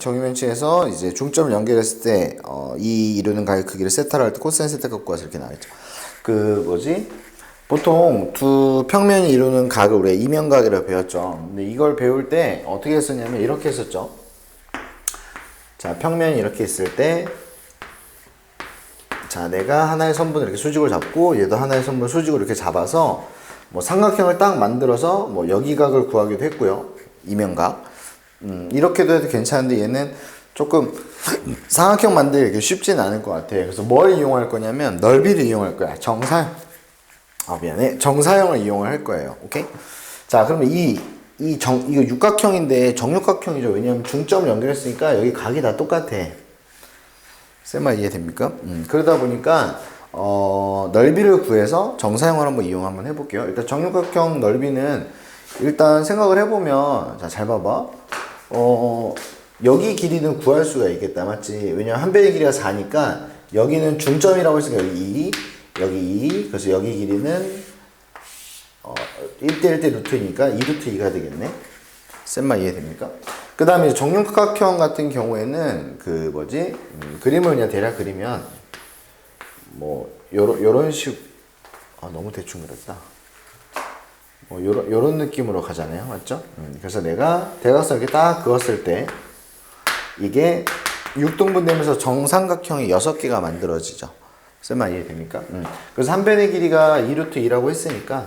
정유면체에서 이제 중점을 연결했을 때, 어, 이 이루는 가격 크기를 세타로 할 때 코사인 세타 갖고 와서 이렇게 나와있죠. 그, 뭐지? 보통 두 평면이 이루는 각을 우리가 이면각이라고 배웠죠. 근데 이걸 배울 때 어떻게 했었냐면 이렇게 했었죠. 자, 평면이 이렇게 있을 때, 자, 내가 하나의 선분을 이렇게 수직을 잡고 얘도 하나의 선분을 수직으로 이렇게 잡아서 뭐 삼각형을 딱 만들어서 뭐 여기각을 구하기도 했고요. 이면각. 음, 이렇게도 해도 괜찮은데 얘는 조금 삼각형 만들기 쉽지는 않을 것 같아. 그래서 뭘 이용할 거냐면 넓이를 이용할 거야. 정사, 아, 미안해. 정사형을 이용을 할 거예요. 오케이? 자, 그러면 이, 이 정, 이거 육각형인데 정육각형이죠. 왜냐면 중점을 연결했으니까 여기 각이 다 똑같아. 쌤말 이해됩니까? 음, 그러다 보니까 어, 넓이를 구해서 정사형을 한번 이용 한번 해볼게요. 일단 정육각형 넓이는 일단 생각을 해보면 자 잘 봐봐. 어, 여기 길이는 구할 수가 있겠다, 맞지? 왜냐면 한 변의 길이가 4니까 여기는 중점이라고 했으니까 여기 2, 여기 2, 그래서 여기 길이는 어, 1대 1 대 루트니까 2 루트 2가 되겠네. 쌤말 이해됩니까? 그 다음에 정육각형 같은 경우에는 그 뭐지 음, 그림을 그냥 대략 그리면 뭐 요런 요런 식 아 너무 대충 그렸다. 뭐 요런 요런 느낌으로 가잖아요, 맞죠? 음, 그래서 내가 대각선 이렇게 딱 그었을 때 이게 육등분 되면서 정삼각형이 여섯 개가 만들어지죠. 쌤말 이해됩니까? 음. 그래서 한 변의 길이가 2루트 2라고 했으니까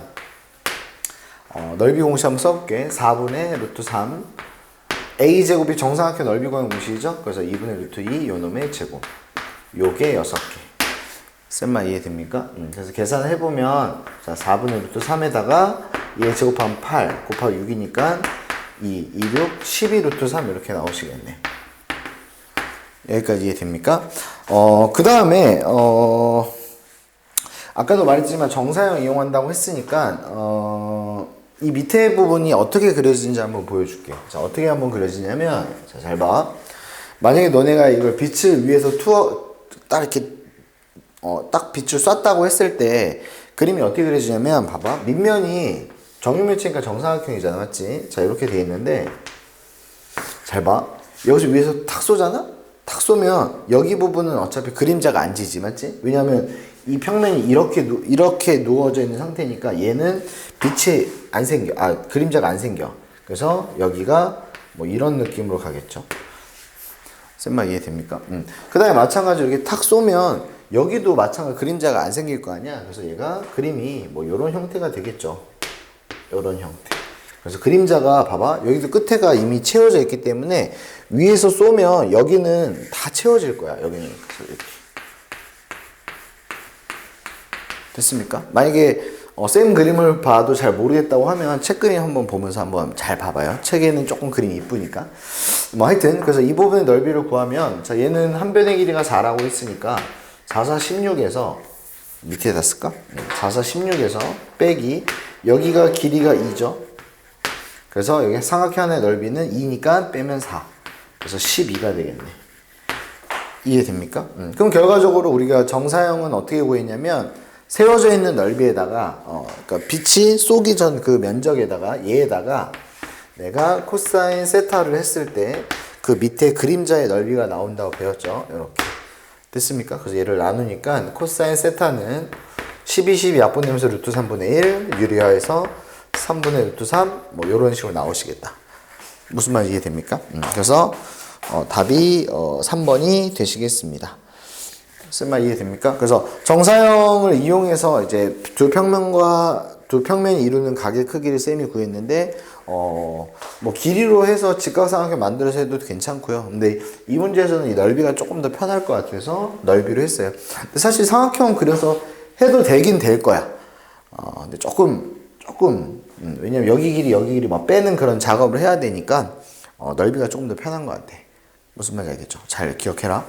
어, 넓이 공식 한번 써볼게. 4분의 루트 3. a제곱이 정삼각형 넓이 공식이죠? 그래서 2분의 루트 2 요놈의 제곱. 요게 6개. 쌤말 이해됩니까? 음, 그래서 계산을 해보면 자 4분의 루트 3에다가 얘 제곱하면 8 곱하기 6이니까 2, 2, 6, 12 루트 3 이렇게 나오시겠네. 여기까지 이해됩니까? 어, 그 다음에, 어, 아까도 말했지만 정사형 이용한다고 했으니까, 어, 이 밑에 부분이 어떻게 그려지는지 한번 보여줄게. 자, 어떻게 한번 그려지냐면, 자, 잘 봐. 만약에 너네가 이걸 빛을 위에서 투어, 딱 이렇게, 어, 딱 빛을 쐈다고 했을 때, 그림이 어떻게 그려지냐면, 봐봐. 밑면이 정육면체니까 정사각형이잖아, 맞지? 자, 이렇게 돼 있는데, 잘 봐. 여기서 위에서 탁 쏘잖아? 탁 쏘면 여기 부분은 어차피 그림자가 안 지지, 맞지? 왜냐면 이 평면이 이렇게 누, 이렇게 누워져 있는 상태니까 얘는 빛이 안 생겨. 아, 그림자가 안 생겨. 그래서 여기가 뭐 이런 느낌으로 가겠죠. 쌤말 이해됩니까? 음. 그 다음에 마찬가지로 이렇게 탁 쏘면 여기도 마찬가지 그림자가 안 생길 거 아니야? 그래서 얘가 그림이 뭐 이런 형태가 되겠죠. 이런 형태. 그래서 그림자가 봐봐 여기도 끝에가 이미 채워져 있기 때문에 위에서 쏘면 여기는 다 채워질 거야 여기는 이렇게 됐습니까? 만약에 어, 쌤 그림을 봐도 잘 모르겠다고 하면 책 그림 한번 보면서 한번 잘 봐봐요 책에는 조금 그림이 이쁘니까 뭐 하여튼 그래서 이 부분의 넓이를 구하면 자 얘는 한 변의 길이가 4라고 했으니까 4, 4, 16에서 밑에다 쓸까? 4, 4, 16에서 빼기 여기가 길이가 2죠 그래서 여기 삼각형의 넓이는 2니까 빼면 4. 그래서 12가 되겠네. 이해됩니까? 음. 그럼 결과적으로 우리가 정사형은 어떻게 구했냐면 세워져 있는 넓이에다가 어, 그러니까 빛이 쏘기 전 그 면적에다가 얘에다가 내가 코사인 세타를 했을 때 그 밑에 그림자의 넓이가 나온다고 배웠죠. 이렇게 됐습니까? 그래서 얘를 나누니까 코사인 세타는 12, 12 약분되면서 루트 3분의 1 유리화해서 3분의 루트 3, 뭐, 요런 식으로 나오시겠다. 무슨 말인지 이해됩니까? 음, 그래서, 어, 답이, 어, 3번이 되시겠습니다. 쓴말 이해됩니까? 그래서 정사형을 이용해서 이제 두 평면과 두 평면이 이루는 각의 크기를 쌤이 구했는데, 어, 뭐, 길이로 해서 직각삼각형 만들어서 해도 괜찮고요. 근데 이 문제에서는 이 넓이가 조금 더 편할 것 같아서 넓이로 했어요. 사실 삼각형 그려서 해도 되긴 될 거야. 어, 근데 조금, 조금, 음, 왜냐면 여기 길이, 여기 길이 막 빼는 그런 작업을 해야 되니까, 어, 넓이가 조금 더 편한 것 같아. 무슨 말인지 알겠죠? 잘 기억해라.